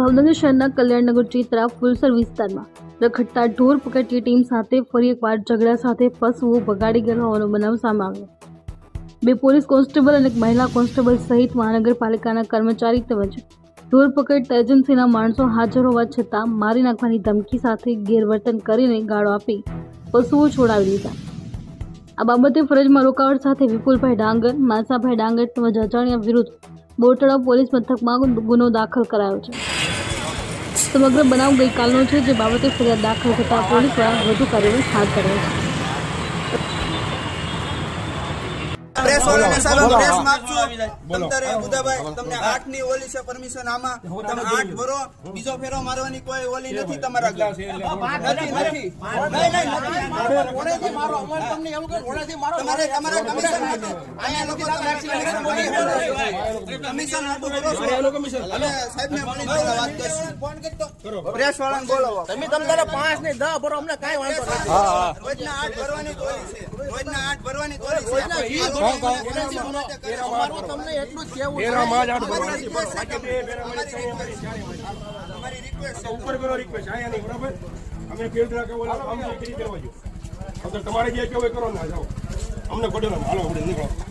ભાવનગર શહેરના કલ્યાણનગર ચિત્રા ફુલસર વિસ્તારમાં. રખડતા ઢોર પકડતી ટીમ સાથે ફરી એકવાર ઝઘડા સાથે પશુઓ ભગાડી ગયેલા હોવાનો બનાવ સામે આવ્યો. બે પોલીસ કોન્સ્ટેબલ અને મહિલા કોન્સ્ટેબલ સહિત મહાનગરપાલિકાના કર્મચારી તેમજ ઢોર પકડતા એજન્સીના માણસો હાજર હોવા છતાં મારી નાખવાની ધમકી સાથે ગેરવર્તન કરીને ગાળો આપી પશુઓ છોડાવી દીધા. આ બાબતે ફરજમાં રોકાવટ સાથે વિપુલભાઈ ડાંગર માસાભાઈ ડાંગર તેમજ અજાણ્યા વિરુદ્ધ બોટડા પોલીસ મથકમાં ગુનો દાખલ કરાયો છે. સમગ્ર બનાવ ગઈકાલનો છે જે બાબતે ફરિયાદ દાખલ થતાં પોલીસ દ્વારા વધુ કાર્યવાહી હાથ ધરાઈ છે. પ્રેસ સાહેબ પ્રેસ માંગુ બોલો. તમતારે બુધાભાઈ તમને આઠની ઓલી છે પરમિશન આમાં. તમે આઠ ભરો બીજો ફેરો મારવાની કોઈ ઓલી નથી તમારા. નથી. નથી નહીં, નહીં, નથી. તમારે તમારા કમિશન અહીંયા લોકો તમે કમિશન બોલી બોલો. કમિશન આટલું ભરો છો. અમે સાહેબને મળી પહેલા વાત કરશું. પ્રેસ વાળાને બોલાવો. તમે તમ તારે પાંચ ને દસ ભરો અમને કાંઈ વાંધો નથી રોજના આઠ ભરવાની જ છે રોજના આઠ ભરવાની જ છે. રોજના ઈ આ લોકો ભરો. મને કમિશન માટે કરે છે. અમારું તમને એટલું જ કેવું છે પેરામાં જ આઠ ભરવાની. રિક્વેસ્ટ છે અમારી રિક્વેસ્ટ છે. અમારી રિક્વેસ્ટ છે ઉપર પેલો રિક્વેસ્ટ આયા નહીં બરાબર અમે ફિલ્ડ રાખે ઓલા કામ કરી દેવા જો હવે તમારે જે કેવું એ કરો ને જાઓ. અમને ખોટો હાલો આપણે નીકળો.